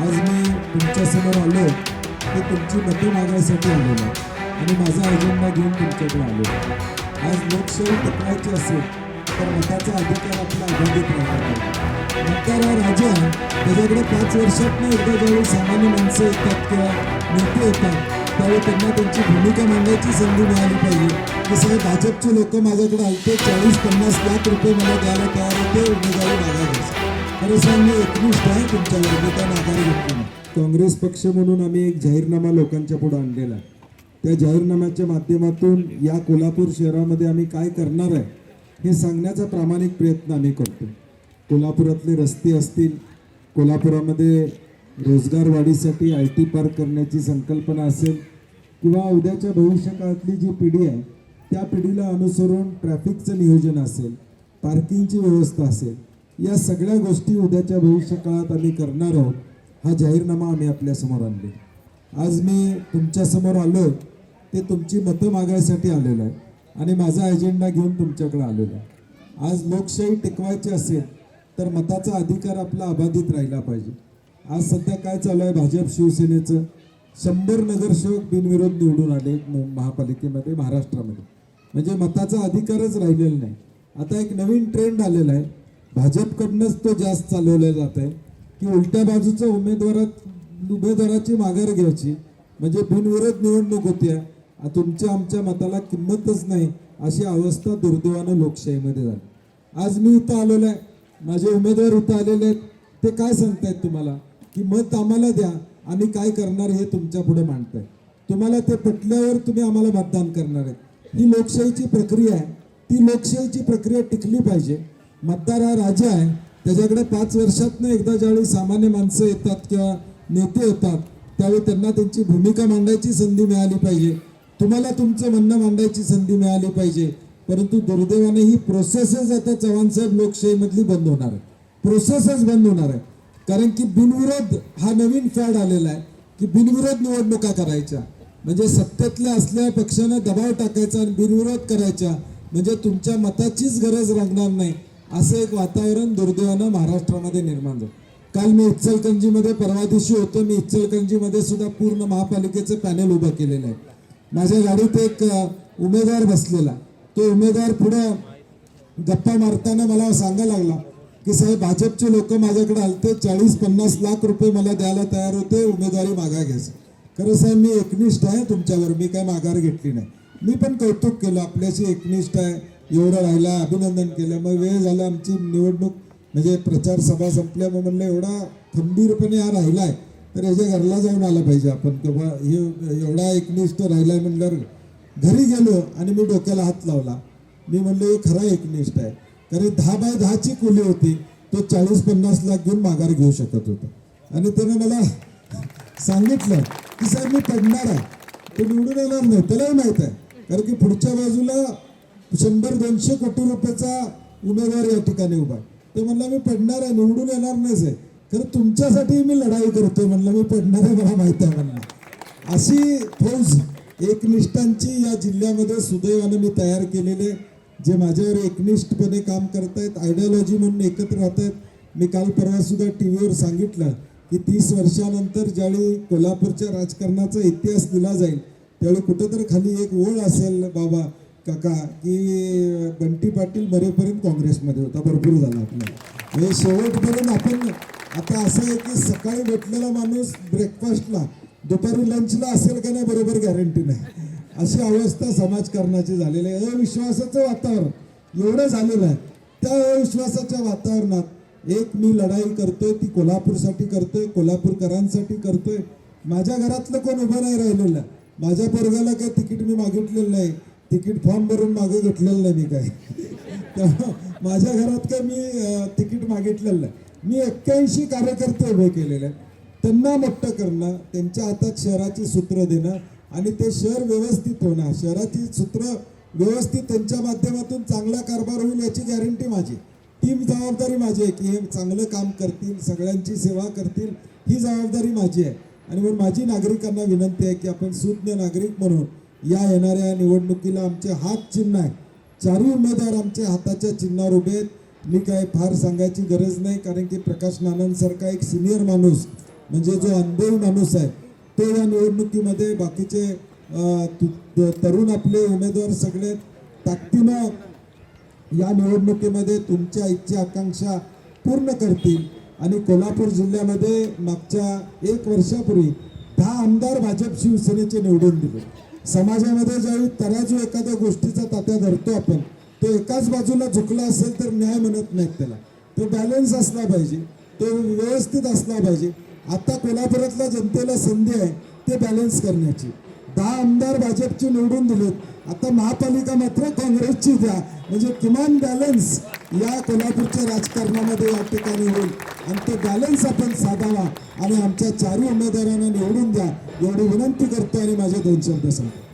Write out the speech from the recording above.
आज मी तुमच्यासमोर आलो. ते तुमची मते मागायसाठी आलेलो. आणि माझा अजेंडा घेऊन तुमच्याकडे आलो. आज लोकशाही टिकवायची असेल तर मताचा अधिकार आपला अबाधित राहिला नंतर हा राजा त्याच्याकडे पाच वर्षात नाही एकदा ज्यावेळी सामान्य माणसं येतात किंवा नेते येतात त्यावेळी त्यांना त्यांची भूमिका मांडायची संधी मिळाली पाहिजे. की सगळे भाजपचे लोक माझ्याकडे आलते चाळीस पन्नास लाख रुपये मला द्यायला तयार होते उमेदवारी मागायला खरं मी एकनिष्ठ आहे तुमच्यावर मी काँग्रेस पक्ष म्हणून आम्ही एक जाहीरनामा लोकांच्या पुढे आणलेला आहे. त्या जाहीरनाम्याच्या माध्यमातून या कोल्हापूर शहरामध्ये आम्ही काय करणार आहे हे सांगण्याचा प्रामाणिक प्रयत्न आम्ही करतो. कोल्हापुरातले रस्ते असतील कोल्हापुरामध्ये रोजगार वाढीसाठी आय टी पार्क करण्याची संकल्पना असेल किंवा उद्याच्या भविष्यकाळातली जी पिढी आहे त्या पिढीला अनुसरून ट्रॅफिकचं नियोजन असेल पार्किंगची व्यवस्था असेल या सगळ्या गोष्टी उद्याच्या भविष्यकाळात आम्ही करणार आहोत. हा जाहीरनामा आम्ही आपल्यासमोर आणले. आज मी तुमच्यासमोर आलो ते तुमची मतं मागायसाठी आलेलं आहे आणि माझा अजेंडा घेऊन तुमच्याकडे आलेलो आहे. आज लोकशाही टिकवायची असेल तर मताचा अधिकार आपला अबाधित राहिला पाहिजे. आज सध्या काय चालू आहे भाजप शिवसेनेचं? शंभर नगरसेवक बिनविरोध निवडून आले महापालिकेमध्ये महाराष्ट्रामध्ये. म्हणजे मताचा अधिकारच राहिलेला नाही. आता एक नवीन ट्रेंड आलेला आहे. भाजपकडनंच तो जास्त चालवला जात आहे. की उलट्या बाजूचा उमेदवारात उमेदवाराची माघार घ्यायची. म्हणजे बिनविरोध निवडणूक होत्या तुमच्या आमच्या मताला किंमतच नाही अशी अवस्था दुर्दैवानं लोकशाहीमध्ये झाली. आज मी इथं आलेलो आहे. माझे उमेदवार इथं आलेले आहेत. ते काय सांगतायत तुम्हाला? की मत आम्हाला द्या. आम्ही काय करणार हे तुमच्यापुढे मांडताय. तुम्हाला ते पटल्यावर तुम्ही आम्हाला मतदान करणार आहेत. ही लोकशाहीची प्रक्रिया आहे. ती लोकशाहीची प्रक्रिया टिकली पाहिजे. मतदार हा राजा आहे. त्याच्याकडे पाच वर्षातनं एकदा ज्यावेळी सामान्य माणसं येतात किंवा नेते येतात त्यावेळी त्यांना त्यांची भूमिका मांडायची संधी मिळाली पाहिजे. तुम्हाला तुमचं म्हणणं मांडायची संधी मिळाली पाहिजे. परंतु दुर्दैवाने ही प्रोसेसच आता चव्हाणसाहेब लोकशाहीमधली बंद होणार आहे प्रोसेसच बंद होणार आहे कारण की बिनविरोध हा नवीन फॅड आलेला आहे की बिनविरोध निवडणुका करायच्या. म्हणजे सत्तेतल्या असलेल्या पक्षानं दबाव टाकायचा आणि बिनविरोध करायच्या म्हणजे तुमच्या मताचीच गरज लागणार नाही. असं एक वातावरण दुर्दैवानं महाराष्ट्रामध्ये निर्माण झालं. काल मी इचलकंजीमध्ये परवा दिवशी होतो. मी इचलकंजीमध्ये सुद्धा पूर्ण महापालिकेचं पॅनेल उभं केलेलं आहे. माझ्या गाडीत एक उमेदवार बसलेला. तो उमेदवार पुढं गप्पा मारताना मला सांगा लागला की साहेब भाजपचे लोक माझ्याकडे आलते. चाळीस पन्नास लाख रुपये मला द्यायला तयार होते. उमेदवारी मागा घ्यायचं. खरं साहेब मी एकनिष्ठ आहे तुमच्यावर. मी काय माघार घेतली नाही. मी पण कौतुक केलं. आपल्याशी एकनिष्ठ आहे. एवढं राहिला अभिनंदन केलं. मग वेळ झाला आमची निवडणूक म्हणजे प्रचार सभा संपल्या मग म्हणलं एवढा खंबीरपणे हा राहिला आहे तर याच्या घरला जाऊन आला पाहिजे आपण. किंवा हे एवढा एकनिष्ठ राहिलाय म्हणल्यावर घरी गेलो आणि मी डोक्याला हात लावला. मी म्हणलं हे खरा एकनिष्ठ आहे. कारण दहा बाय दहाची खोली होती तो चाळीस पन्नास लाख घेऊन माघार घेऊ शकत होता. आणि त्यानं मला सांगितलं की साहेब मी पडणार आहे. तो निवडून येणार नाही. त्यालाही माहीत आहे. कारण की पुढच्या बाजूला शंभर दोनशे कोटी रुपयाचा उमेदवार या ठिकाणी उभा ते म्हणला मी पडणार आहे निवडून येणार नाहीच आहे खरं तुमच्यासाठी मी लढाई करतोय म्हणलं मी पडणार आहे मला माहीत आहे म्हणलं. अशी फौज एकनिष्ठांची या जिल्ह्यामध्ये सुदैवानं मी तयार केलेले जे माझ्यावर एकनिष्ठपणे काम करतायत आयडियॉलॉजी म्हणून एकत्र राहत आहेत मी काल परवा सुद्धा टी व्हीवर सांगितलं की तीस वर्षानंतर ज्यावेळी कोल्हापूरच्या राजकारणाचा इतिहास दिला जाईल त्यावेळी कुठंतरी खाली एक ओळ असेल बाबा काका की बंटी पाटील बरेपर्यंत काँग्रेसमध्ये होता भरपूर झाला आपल्याला हे म्हणजे शेवटपर्यंत आपण आता असं आहे की सकाळी भेटलेला माणूस ब्रेकफास्टला दुपारी लंचला असेल का नाही बरोबर गॅरंटी नाही. अशी अवस्था समाजकारणाची झालेली आहे. अविश्वासाचं वातावरण एवढं झालेलं आहे. त्या अविश्वासाच्या वातावरणात एक मी लढाई करतोय ती कोल्हापूरसाठी करतोय कोल्हापूरकरांसाठी करतोय. माझ्या घरातलं कोण उभं नाही राहिलेलं. माझ्या पोरगाला काय तिकीट मी मागितलेलं नाही. तिकीट फॉर्म भरून मागे घेतलेलं नाही मी काय माझ्या घरात काय मी तिकीट मागितलेलं नाही. मी एक्क्याऐंशी कार्यकर्ते उभे केलेले त्यांना मोठं करणं त्यांच्या हातात शहराची सूत्र देणं आणि ते शहर व्यवस्थित होणं शहराची सूत्र व्यवस्थित त्यांच्या माध्यमातून चांगला कारभार होईल याची गॅरंटी माझी. टीम जबाबदारी माझी आहे की हे चांगलं काम करतील सगळ्यांची सेवा करतील ही जबाबदारी माझी आहे. आणि म्हणून माझी नागरिकांना विनंती आहे की आपण सुज्ञ नागरिक म्हणून या येणाऱ्या निवडणुकीला आमचे हात चिन्ह आहे चारही उमेदवार आमच्या हाताच्या चिन्हावर उभे आहेत. मी काय फार सांगायची गरज नाही कारण की प्रकाश नानांसारखा एक सिनियर माणूस म्हणजे जो अनुभवी माणूस आहे तो या निवडणुकीमध्ये बाकीचे तरुण आपले उमेदवार सगळे ताकदीनं या निवडणुकीमध्ये तुमच्या इच्छा आकांक्षा पूर्ण करतील. आणि कोल्हापूर जिल्ह्यामध्ये मागच्या एक वर्षापूर्वी दहा आमदार भाजप शिवसेनेचे निवडून दिले. समाजामध्ये ज्यावेळी तराजू एखाद्या गोष्टीचा तात्या धरतो आपण तो एकाच बाजूला झुकला असेल तर न्याय म्हणत नाहीत त्याला. तो बॅलन्स असला पाहिजे तो व्यवस्थित असला पाहिजे. आता कोल्हापुरातल्या जनतेला संधी आहे ते बॅलन्स करण्याची. दहा आमदार भाजपचे निवडून दिलेत. आता महापालिका मात्र काँग्रेसची द्या. म्हणजे किमान बॅलन्स या कोल्हापूरच्या राजकारणामध्ये या ठिकाणी होईल. आणि तो बॅलन्स आपण साधावा. आणि आमच्या चारही उमेदवारांना निवडून द्या. एवढी विनंती करतो आणि माझ्या दोन शब्द सांगतो